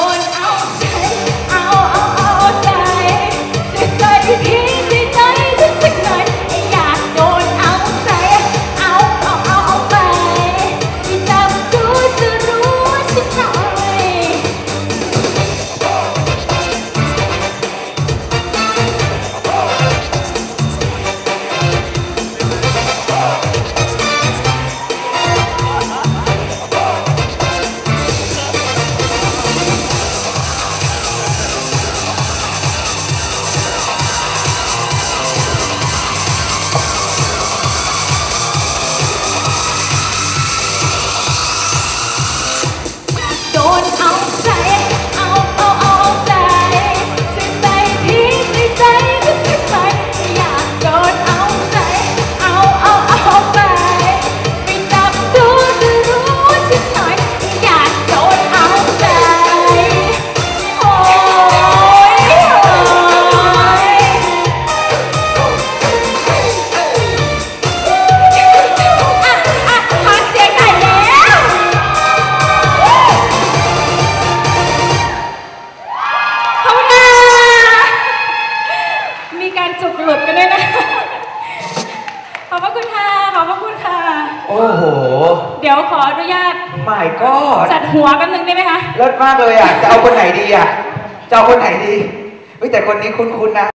Oh. การจุกหลุดกันด้วยนะ ขอบพระคุณค่ะ ขอบพระคุณค่ะ โอ้โห เดี๋ยวขออนุญาตไม่ก็จัดหัวแป๊บนึงได้ไหมคะ เลิศมากเลยอะ จะเอาคนไหนดีอะ จะเอาคนไหนดี เฮ้ยแต่คนนี้คุ้นๆนะ